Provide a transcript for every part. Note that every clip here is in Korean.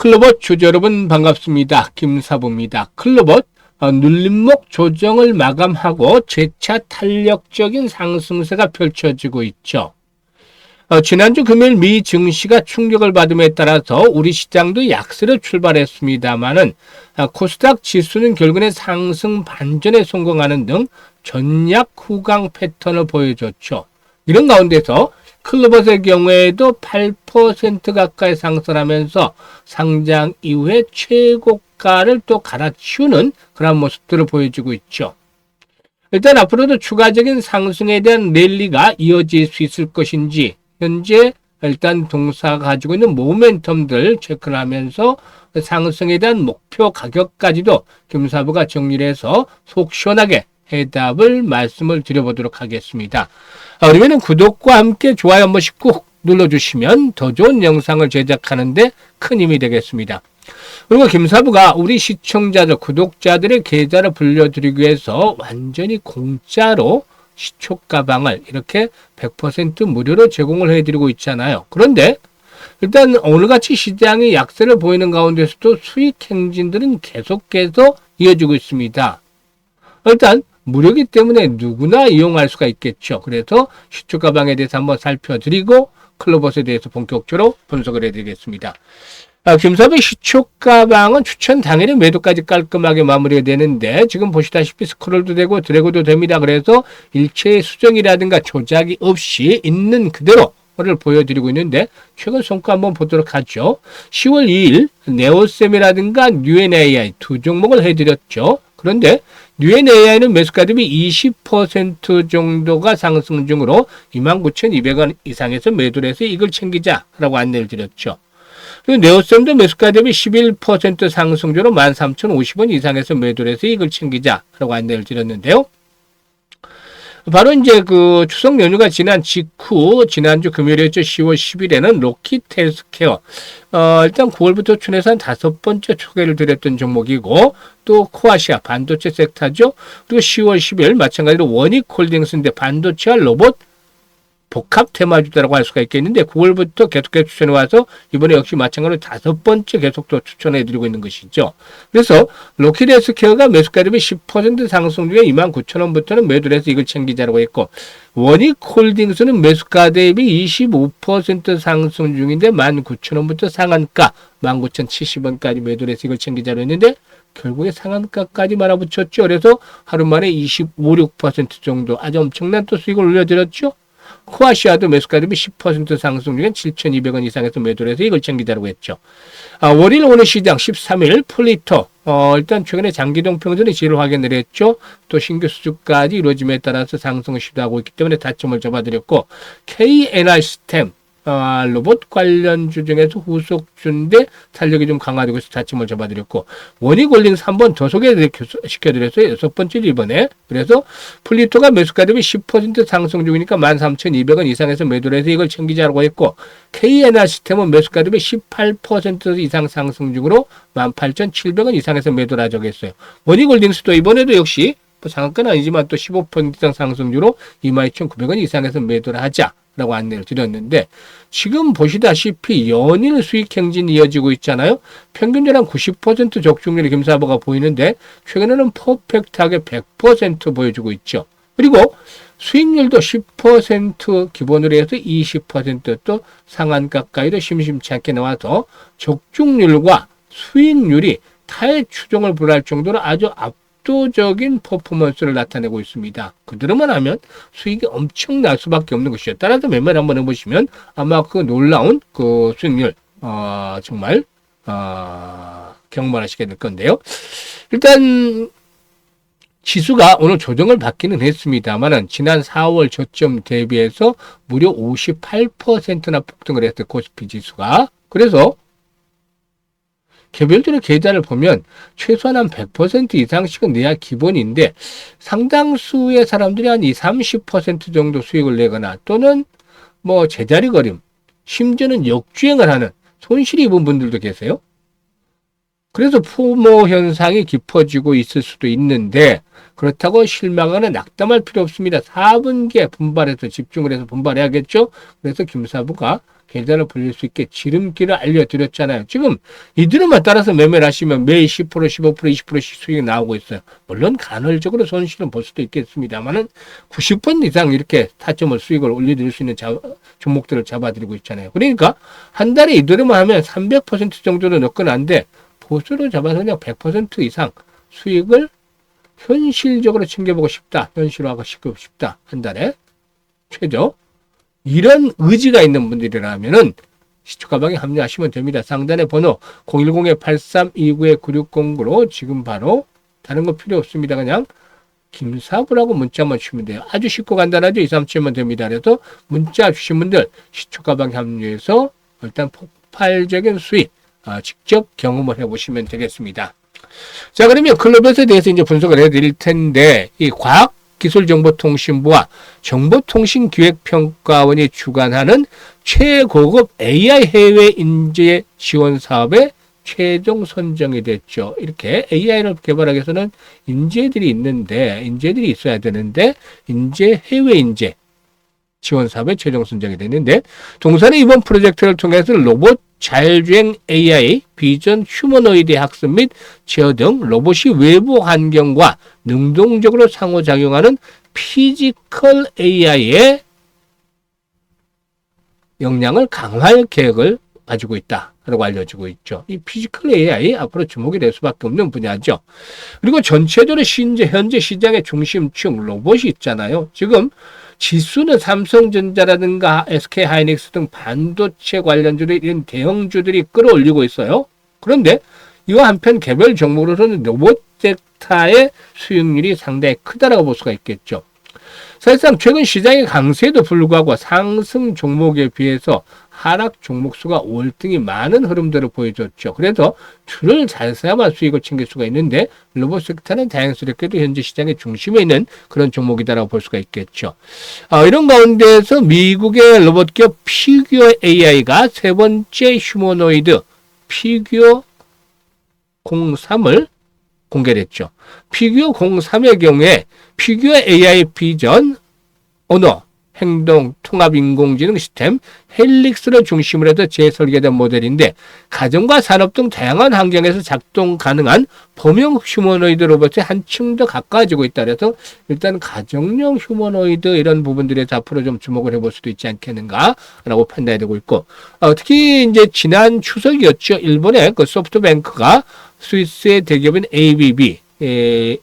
클로봇 주주 여러분 반갑습니다. 김사부입니다. 클로봇 어, 눌림목 조정을 마감하고 재차 탄력적인 상승세가 펼쳐지고 있죠. 어, 지난주 금요일 미 증시가 충격을 받음에 따라서 우리 시장도 약세로 출발했습니다만은 아, 코스닥 지수는 결국에 상승 반전에 성공하는 등 전약 후강 패턴을 보여줬죠. 이런 가운데서 클로버스의 경우에도 8% 가까이 상승하면서 상장 이후에 최고가를 또 갈아치우는 그런 모습들을 보여주고 있죠. 일단 앞으로도 추가적인 상승에 대한 랠리가 이어질 수 있을 것인지 현재 일단 동사가 가지고 있는 모멘텀들 체크를 하면서 상승에 대한 목표 가격까지도 김사부가 정리를 해서 속 시원하게 해답을 말씀을 드려보도록 하겠습니다. 아, 그러면 구독과 함께 좋아요 한 번씩 꾹 눌러주시면 더 좋은 영상을 제작하는데 큰 힘이 되겠습니다. 그리고 김사부가 우리 시청자들, 구독자들의 계좌를 불려드리기 위해서 완전히 공짜로 시초 가방을 이렇게 100% 무료로 제공을 해드리고 있잖아요. 그런데 일단 오늘같이 시장이 약세를 보이는 가운데서도 수익 행진들은 계속해서 이어지고 있습니다. 일단 무료기 때문에 누구나 이용할 수가 있겠죠. 그래서 시초 가방에 대해서 한번 살펴드리고 클로버스에 대해서 본격적으로 분석을 해드리겠습니다. 아, 김섭의 시초 가방은 추천 당일에 매도까지 깔끔하게 마무리가 되는데 지금 보시다시피 스크롤도 되고 드래그도 됩니다. 그래서 일체의 수정이라든가 조작이 없이 있는 그대로 를 보여드리고 있는데 최근 성과 한번 보도록 하죠. 10월 2일 네오셈이라든가 뉴엔AI 두 종목을 해드렸죠. 그런데 뉴엔AI는 매수가 대비 20% 정도가 상승 중으로 29,200원 이상에서 매도를 해서 이걸 챙기자라고 안내를 드렸죠. 그리고 네오셈도 매수가 대비 11% 상승 중으로 13,050원 이상에서 매도를 해서 이걸 챙기자라고 안내를 드렸는데요. 바로 이제 그 추석 연휴가 지난 직후 지난주 금요일이었죠. 10월 10일에는 로키트 헬스케어 어, 일단 9월부터 춘해서 한 다섯 번째 소개를 드렸던 종목이고 또 코아시아 반도체 섹터죠. 그리고 10월 10일 마찬가지로 원익홀딩스인데 반도체와 로봇 복합 테마주다라고 할 수가 있겠는데 9월부터 계속해서 추천해 와서 이번에 역시 마찬가지로 다섯 번째 계속 또 추천해 드리고 있는 것이죠. 그래서 로키드 스케어가 매수가 대비 10% 상승 중에 29,000원부터는 매도를 해서 이걸 챙기자라고 했고 원익홀딩스는 매수가 대비 25% 상승 중인데 19,000원부터 상한가 19,070원까지 매도를 해서 이걸 챙기자로 했는데 결국에 상한가까지 말아붙였죠. 그래서 하루 만에 25, 6% 정도 아주 엄청난 또 수익을 올려드렸죠. 코아시아도 매수가 대비 10% 상승 중에 7,200원 이상에서 매도를 해서 이걸 챙기자고 했죠. 아, 월요일 오늘 시장 13일 플리터 어, 일단 최근에 장기동 평선이 지를 확인을 했죠. 또 신규 수주까지 이루어짐에 따라서 상승을 시도하고 있기 때문에 다점을 잡아드렸고 KNI 스템 어, 로봇 관련주 중에서 후속주인데 탄력이 좀 강화되고 있어 자침을 잡아드렸고 원익 올링스 한번 더 소개시켜드렸어요. 여섯 번째 이번에 그래서 플리토가 매수가 대비 10% 상승 중이니까 13,200원 이상에서 매도를 해서 이걸 챙기자라고 했고 KNR 시스템은 매수가 대비 18% 이상 상승 중으로 18,700원 이상에서 매도를 하자고 했어요. 원익 올링스도 이번에도 역시 뭐 상한가는 아니지만 또 15% 이상 상승주로 22,900원 이상에서 매도를 하자. 라고 안내를 드렸는데 지금 보시다시피 연일 수익 행진이 이어지고 있잖아요. 평균적으로 한90% 적중률이 김사부가 보이는데 최근에는 퍼펙트하게 100% 보여주고 있죠. 그리고 수익률도 10% 기본으로 해서 20%또 상한가 가까이도 심심치 않게 나와서 적중률과 수익률이 타의 추종을 불할 정도로 아주 앞 압도적인 퍼포먼스를 나타내고 있습니다. 그대로만 하면 수익이 엄청날 수밖에 없는 것이죠. 따라서 매매를 한번 해보시면 아마 그 놀라운 그 수익률 어, 정말 어, 경험하시게 될 건데요. 일단 지수가 오늘 조정을 받기는 했습니다만은 지난 4월 저점 대비해서 무려 58%나 폭등을 했어요. 코스피 지수가. 그래서 개별적인 계좌를 보면 최소한 한 100% 이상씩은 내야 기본인데 상당수의 사람들이 한 2, 30% 정도 수익을 내거나 또는 뭐 제자리 걸음, 심지어는 역주행을 하는 손실이 입은 분들도 계세요. 그래서 포모 현상이 깊어지고 있을 수도 있는데 그렇다고 실망하는 낙담할 필요 없습니다. 4분기에 분발해서 집중을 해서 분발해야겠죠. 그래서 김사부가 계좌를 불릴 수 있게 지름길을 알려드렸잖아요. 지금 이들만 따라서 매매를 하시면 매일 10%, 15%, 20%씩 수익이 나오고 있어요. 물론 간헐적으로 손실은 볼 수도 있겠습니다만은 90번 이상 이렇게 타점을 수익을 올려드릴 수 있는 자, 종목들을 잡아드리고 있잖아요. 그러니까 한 달에 이대로만 하면 300% 정도는 넣거나는데 보수로 잡아서 그냥 100% 이상 수익을 현실적으로 챙겨보고 싶다. 현실화하고 싶다. 한 달에. 최저. 이런 의지가 있는 분들이라면은 시초가방에 합류하시면 됩니다. 상단의 번호 010-8329-9609로 지금 바로 다른 거 필요 없습니다. 그냥 김사부라고 문자만 주시면 돼요. 아주 쉽고 간단하죠. 2, 3, 7면 됩니다. 그래서 문자 주신 분들 시초가방 합류해서 일단 폭발적인 수익 아, 직접 경험을 해보시면 되겠습니다. 자, 그러면 클럽에 대해서 이제 분석을 해드릴 텐데, 이 과학 기술정보통신부와 정보통신기획평가원이 주관하는 최고급 AI 해외 인재 지원 사업에 최종 선정이 됐죠. 이렇게 AI를 개발하기 위해서는 인재들이 있는데, 인재들이 있어야 되는데, 인재, 해외 인재 지원 사업에 최종 선정이 됐는데, 동산의 이번 프로젝트를 통해서 로봇 자율주행 AI, 비전 휴머노이드 학습 및 제어 등 로봇이 외부 환경과 능동적으로 상호작용하는 피지컬 AI의 역량을 강화할 계획을 가지고 있다라고 알려지고 있죠. 이 피지컬 AI 앞으로 주목이 될 수밖에 없는 분야죠. 그리고 전체적으로 현재 시장의 중심축 로봇이 있잖아요. 지금 지수는 삼성전자라든가 SK하이닉스 등 반도체 관련주들 이런 대형주들이 끌어올리고 있어요. 그런데 이와 한편 개별 종목으로서는 로봇 섹터의 수익률이 상당히 크다라고 볼 수가 있겠죠. 사실상 최근 시장의 강세에도 불구하고 상승 종목에 비해서 하락 종목 수가 월등히 많은 흐름들을 보여줬죠. 그래서 줄을 잘 써야만 수익을 챙길 수가 있는데 로봇 섹터는 다행스럽게도 현재 시장의 중심에 있는 그런 종목이다라고 볼 수가 있겠죠. 어, 이런 가운데에서 미국의 로봇 기업 피규어 AI가 세 번째 휴머노이드 피규어 03을 공개했죠. 피규어 03의 경우에 피규어 AI 비전 언어 행동, 통합 인공지능 시스템 헬릭스를 중심으로 해서 재설계된 모델인데 가정과 산업 등 다양한 환경에서 작동 가능한 범용 휴머노이드 로봇에 한층 더 가까워지고 있다. 그래서 일단 가정용 휴머노이드 이런 부분들에 앞으로 좀 주목을 해볼 수도 있지 않겠는가라고 판단이 되고 있고 어, 특히 이제 지난 추석이었죠. 일본의 그 소프트뱅크가 스위스의 대기업인 ABB 에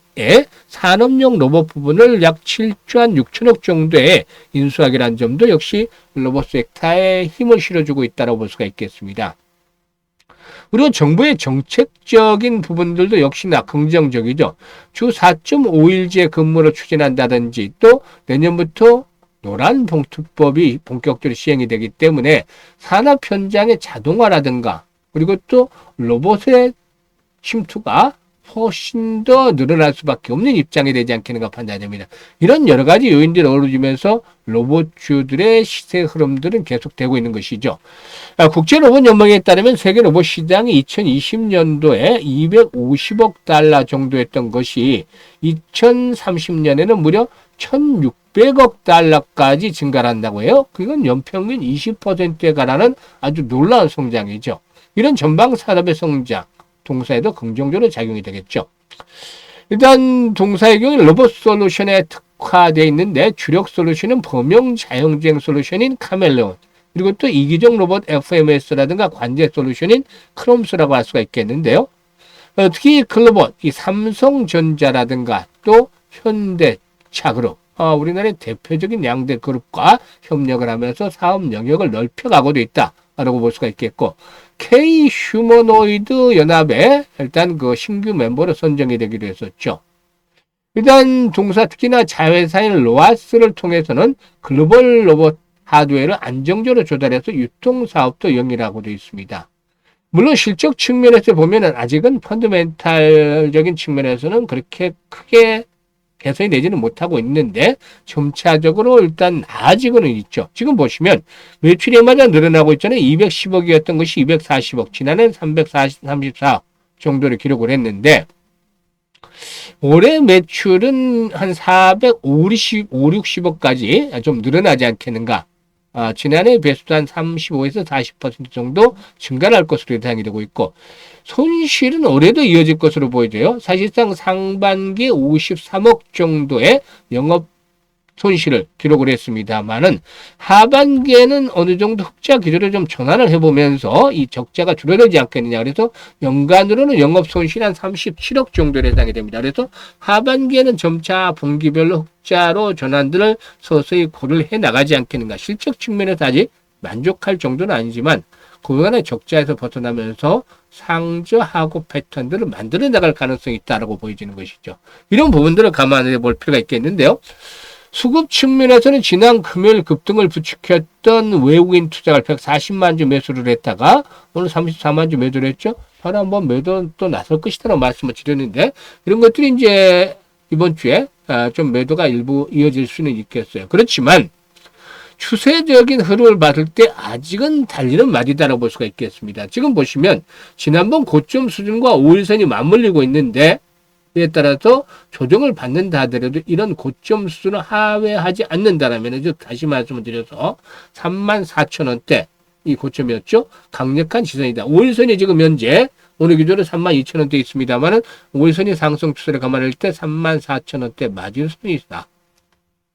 산업용 로봇 부분을 약 7조 한 6천억 정도에 인수하기란 점도 역시 로봇 섹터에 힘을 실어주고 있다고 볼 수가 있겠습니다. 그리고 정부의 정책적인 부분들도 역시나 긍정적이죠. 주 4.5일제 근무를 추진한다든지 또 내년부터 노란 봉투법이 본격적으로 시행이 되기 때문에 산업 현장의 자동화라든가 그리고 또 로봇의 침투가 훨씬 더 늘어날 수밖에 없는 입장이 되지 않겠는가 판단됩니다. 이런 여러 가지 요인들이 어우러지면서 로봇주들의 시세 흐름들은 계속되고 있는 것이죠. 아, 국제 로봇 연맹에 따르면 세계 로봇 시장이 2020년도에 250억 달러 정도였던 것이 2030년에는 무려 1,600억 달러까지 증가한다고 해요. 그건 연평균 20%에 가라는 아주 놀라운 성장이죠. 이런 전방 산업의 성장, 동사에도 긍정적으로 작용이 되겠죠. 일단 동사의 경우 로봇 솔루션에 특화되어 있는데 주력 솔루션은 범용 자영주행 솔루션인 카멜레온 그리고 또 이기적 로봇 FMS라든가 관제 솔루션인 크롬스라고 할 수가 있겠는데요. 어, 특히 클로봇, 이 삼성전자라든가 또 현대차 그룹, 어, 우리나라의 대표적인 양대 그룹과 협력을 하면서 사업 영역을 넓혀가고도 있다라고 볼 수가 있겠고 K 휴머노이드 연합에 일단 그 신규 멤버로 선정이 되기로 했었죠. 일단 동사 특히나 자회사인 로아스를 통해서는 글로벌 로봇 하드웨어를 안정적으로 조달해서 유통 사업도 영위하고 되어 있습니다. 물론 실적 측면에서 보면은 아직은 펀드멘탈적인 측면에서는 그렇게 크게 개선이 되지는 못하고 있는데 점차적으로 일단 나아지고는 있죠. 지금 보시면 매출액마다 늘어나고 있잖아요. 210억이었던 것이 240억, 지난해는 334억 정도를 기록을 했는데 올해 매출은 한 450, 5, 60억까지 좀 늘어나지 않겠는가 아, 지난해 배수도 한 35에서 40% 정도 증가를 할 것으로 예상이 되고 있고 손실은 올해도 이어질 것으로 보여져요. 사실상 상반기 53억 정도의 영업 손실을 기록을 했습니다만은 하반기에는 어느 정도 흑자 기조를 좀 전환을 해보면서 이 적자가 줄어들지 않겠느냐. 그래서 연간으로는 영업 손실 한 37억 정도 예상이 됩니다. 그래서 하반기에는 점차 분기별로 흑자로 전환들을 서서히 고를 해 나가지 않겠는가. 실적 측면에서 아직 만족할 정도는 아니지만 그간의 적자에서 벗어나면서 상저하고 패턴들을 만들어 나갈 가능성이 있다라고 보여지는 것이죠. 이런 부분들을 감안해 볼 필요가 있겠는데요. 수급 측면에서는 지난 금요일 급등을 부추겼던 외국인 투자가 140만 주 매수를 했다가 오늘 34만 주 매도를 했죠. 바로 한번 매도 또 나설 것이다라고 말씀을 드렸는데 이런 것들이 이제 이번 주에 아, 좀 매도가 일부 이어질 수는 있겠어요. 그렇지만 추세적인 흐름을 봤을 때 아직은 달리는 말이다라고 볼 수가 있겠습니다. 지금 보시면 지난번 고점 수준과 5일선이 맞물리고 있는데 이에 따라서 조정을 받는다 하더라도 이런 고점 수준을 하회하지 않는다라면 즉 다시 말씀을 드려서 3만 4천 원대 이 고점이었죠. 강력한 지선이다. 5일선이 지금 현재 오늘 기준으로 3만 2천 원대 있습니다만은 5일선이 상승 추세를 감안할 때 3만 4천 원대 마진선이 있다.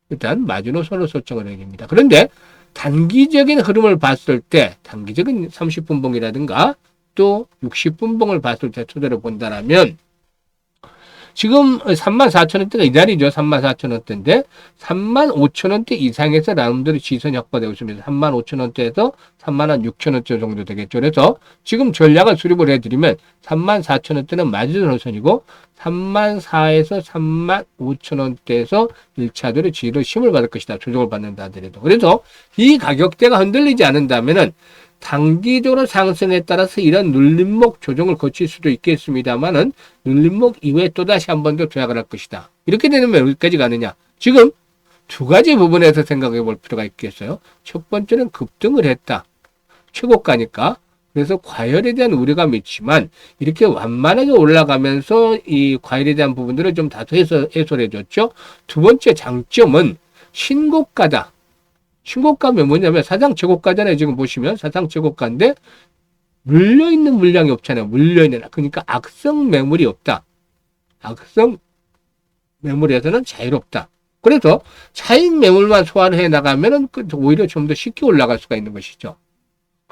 일단 마지노선을 설정을 해야 됩니다. 그런데 단기적인 흐름을 봤을 때 단기적인 30분 봉이라든가 또 60분 봉을 봤을 때 토대로 본다라면 지금 3만 4천 원대가 이 자리죠. 3만 4천 원대인데 3만 5천 원대 이상에서 라운드로 지선이 확보되고 있습니다. 3만 5천 원대에서 3만 한 6천 원대 정도 되겠죠. 그래서 지금 전략을 수립을 해드리면 3만 4천 원대는 마지노선이고 3만 4에서 3만 5천 원대에서 1차대로 지로 심을 받을 것이다. 조정을 받는다 하더라도. 그래서 이 가격대가 흔들리지 않는다면은 단기적으로 상승에 따라서 이런 눌림목 조정을 거칠 수도 있겠습니다만은 눌림목 이후에 또다시 한 번 더 도약을 할 것이다. 이렇게 되면 여기까지 가느냐? 지금 두 가지 부분에서 생각해 볼 필요가 있겠어요. 첫 번째는 급등을 했다. 최고가니까. 그래서 과열에 대한 우려감이 있지만 이렇게 완만하게 올라가면서 이 과열에 대한 부분들을 좀 다소 해소, 해소를 해줬죠. 두 번째 장점은 신고가다. 신고가면 뭐냐면 사상 최고가잖아요. 지금 보시면 사상 최고가인데 물려있는 물량이 없잖아요. 물려있는 그러니까 악성 매물이 없다. 악성 매물에서는 자유롭다. 그래서 차익 매물만 소환해 나가면은 그 오히려 좀 더 쉽게 올라갈 수가 있는 것이죠.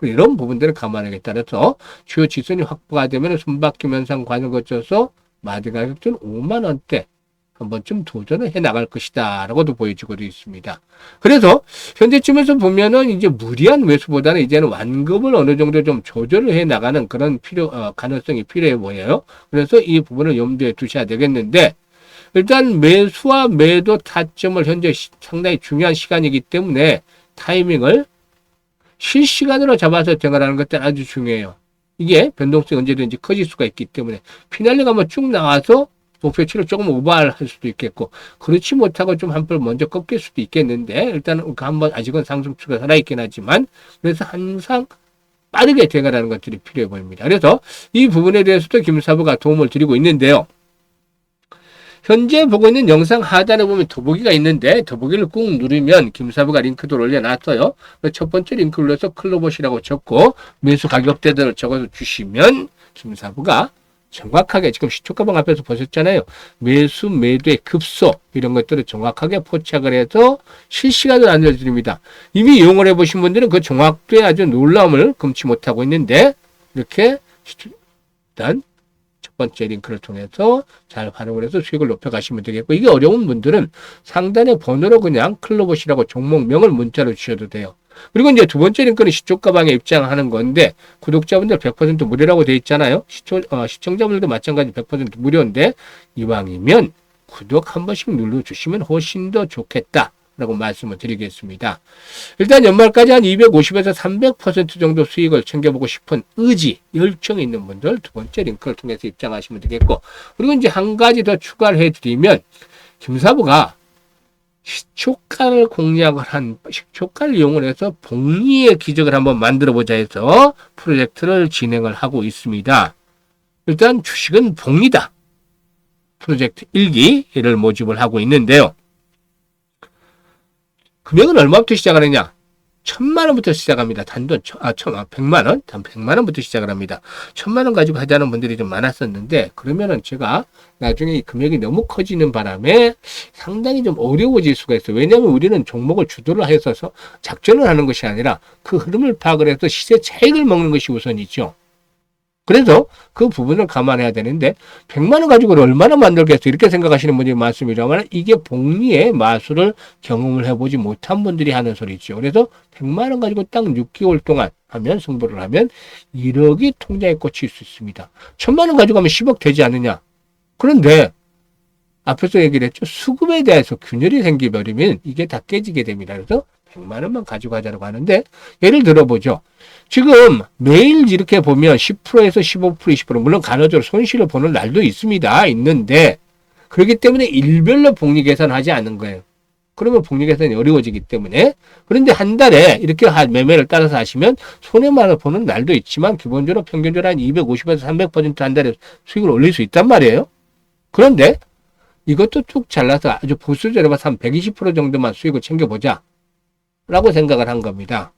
이런 부분들을 감안하게 따라서 주요 지선이 확보가 되면 손바퀴 현상 관을 거쳐서 마디 가격은 5만 원대 한 번쯤 도전을 해 나갈 것이다. 라고도 보여지고 있습니다. 그래서 현재쯤에서 보면은 이제 무리한 매수보다는 이제는 완급을 어느 정도 좀 조절을 해 나가는 그런 필요, 어, 가능성이 필요해 보여요. 그래서 이 부분을 염두에 두셔야 되겠는데 일단 매수와 매도 타점을 현재 시, 상당히 중요한 시간이기 때문에 타이밍을 실시간으로 잡아서 대응하는 것들 아주 중요해요. 이게 변동성이 언제든지 커질 수가 있기 때문에 피날레가 뭐쭉 나와서 목표치를 조금 오버할 수도 있겠고 그렇지 못하고 좀한번 먼저 꺾일 수도 있겠는데 일단은 그 한번 아직은 상승추가 살아있긴 하지만 그래서 항상 빠르게 대응하는 것들이 필요해 보입니다. 그래서 이 부분에 대해서도 김사부가 도움을 드리고 있는데요. 현재 보고 있는 영상 하단에 보면 더보기가 있는데 더보기를 꾹 누르면 김사부가 링크도 올려놨어요. 그첫 번째 링크 눌러서 클로봇이라고 적고 매수 가격대들을 적어서 주시면 김사부가 정확하게 지금 시초가방 앞에서 보셨잖아요. 매수, 매도의 급소 이런 것들을 정확하게 포착을 해서 실시간으로 알려드립니다. 이미 이용을 해보신 분들은 그 정확도에 아주 놀라움을 금치 못하고 있는데 이렇게 일단 첫 번째 링크를 통해서 잘 활용을 해서 수익을 높여가시면 되겠고 이게 어려운 분들은 상단의 번호로 그냥 클로봇이라고 종목명을 문자로 주셔도 돼요. 그리고 이제 두 번째 링크는 시초 가방에 입장하는 건데 구독자분들 100% 무료라고 돼 있잖아요. 시초, 어, 시청자분들도 마찬가지 100% 무료인데 이왕이면 구독 한 번씩 눌러주시면 훨씬 더 좋겠다. 라고 말씀을 드리겠습니다. 일단 연말까지 한 250에서 300% 정도 수익을 챙겨보고 싶은 의지, 열정이 있는 분들 두 번째 링크를 통해서 입장하시면 되겠고, 그리고 이제 한 가지 더 추가를 해드리면, 김사부가 시초가를 공략을 한 시초가를 이용을 해서 복리의 기적을 한번 만들어 보자 해서 프로젝트를 진행을 하고 있습니다. 일단 주식은 복리다. 프로젝트 1기를 모집을 하고 있는데요. 금액은 얼마부터 시작하느냐? 천만 원부터 시작합니다. 단돈 천- 아, 천, 아, 백만 원? 단 백만 원부터 시작을 합니다. 천만 원 가지고 하자는 분들이 좀 많았었는데 그러면은 제가 나중에 이 금액이 너무 커지는 바람에 상당히 좀 어려워질 수가 있어요. 왜냐하면 우리는 종목을 주도를 해서 작전을 하는 것이 아니라 그 흐름을 파악을 해서 시세 차익을 먹는 것이 우선이죠. 그래서 그 부분을 감안해야 되는데 100만 원 가지고 얼마나 만들겠어 이렇게 생각하시는 분들이 많습니다만 이게 복리의 마술을 경험을 해보지 못한 분들이 하는 소리죠. 그래서 100만 원 가지고 딱 6개월 동안 하면 승부를 하면 1억이 통장에 꽂힐 수 있습니다. 1000만 원 가지고 하면 10억 되지 않느냐? 그런데 앞에서 얘기를 했죠. 수급에 대해서 균열이 생기버리면 이게 다 깨지게 됩니다. 그래서 100만 원만 하자고 하는데 예를 들어보죠. 지금 매일 이렇게 보면 10%에서 15% 20% 물론 간헐적으로 손실을 보는 날도 있습니다. 있는데 그렇기 때문에 일별로 복리 계산하지 않는 거예요. 그러면 복리 계산이 어려워지기 때문에 그런데 한 달에 이렇게 하- 매매를 따라서 하시면 손해만 보는 날도 있지만 기본적으로 평균적으로 한 250에서 300%한 달에 수익을 올릴 수 있단 말이에요. 그런데 이것도 쭉 잘라서 아주 보수적으로 봐서 한 120% 정도만 수익을 챙겨보자. 라고 생각을 한 겁니다.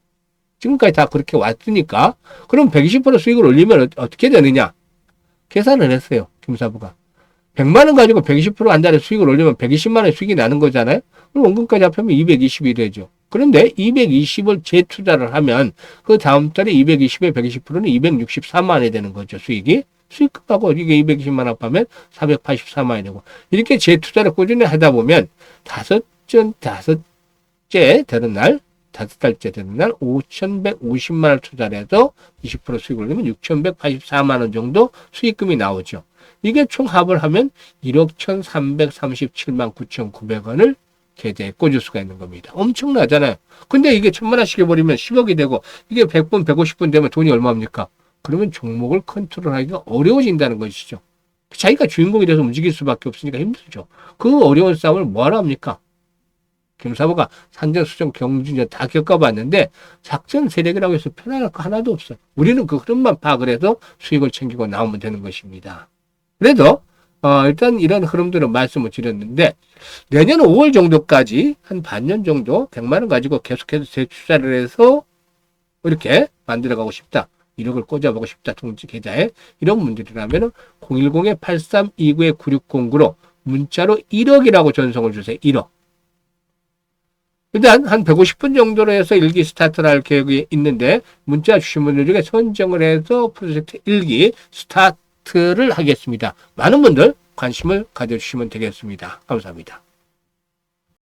지금까지 다 그렇게 왔으니까 그럼 120% 수익을 올리면 어- 어떻게 되느냐? 계산을 했어요. 김사부가. 100만 원 가지고 120%한 달에 수익을 올리면 120만 원 수익이 나는 거잖아요. 그럼 원금까지 합하면 220이 되죠. 그런데 220을 재투자를 하면 그 다음 달에 220에 120%는 264만 원이 되는 거죠. 수익이. 수익금하고 이게 220만 원 합하면 484만 원이 되고 이렇게 재투자를 꾸준히 하다 보면 다섯 전 다섯 째 되는 날 다섯 달째 되는 날 5,150만 원 투자를 해서 20% 수익을 올리면 6,184만 원 정도 수익금이 나오죠. 이게 총 합을 하면 1억 1,337만 9,900원을 계좌에 꽂을 수가 있는 겁니다. 엄청나잖아요. 근데 이게 천만 원씩 해버리면 10억이 되고 이게 100분, 150분 되면 돈이 얼마입니까? 그러면 종목을 컨트롤하기가 어려워진다는 것이죠. 자기가 주인공이 돼서 움직일 수밖에 없으니까 힘들죠. 그 어려운 싸움을 뭐하러 합니까? 김사부가 산전, 수정, 경진전 다 겪어봤는데 작전 세력이라고 해서 편안할 거 하나도 없어요. 우리는 그 흐름만 파악을 해서 수익을 챙기고 나오면 되는 것입니다. 그래도 어, 일단 이런 흐름들은 말씀을 드렸는데 내년 5월 정도까지 한 반년 정도 100만 원 가지고 계속해서 재투자를 해서 이렇게 만들어가고 싶다. 1억을 꽂아보고 싶다. 통지 계좌에 이런 분들이라면 010-8329-9609로 문자로 1억이라고 전송을 주세요. 1억. 일단 한 150분 정도로 해서 일기 스타트를 할 계획이 있는데 문자 주신 분들 중에 선정을 해서 프로젝트 일기 스타트를 하겠습니다. 많은 분들 관심을 가져주시면 되겠습니다. 감사합니다.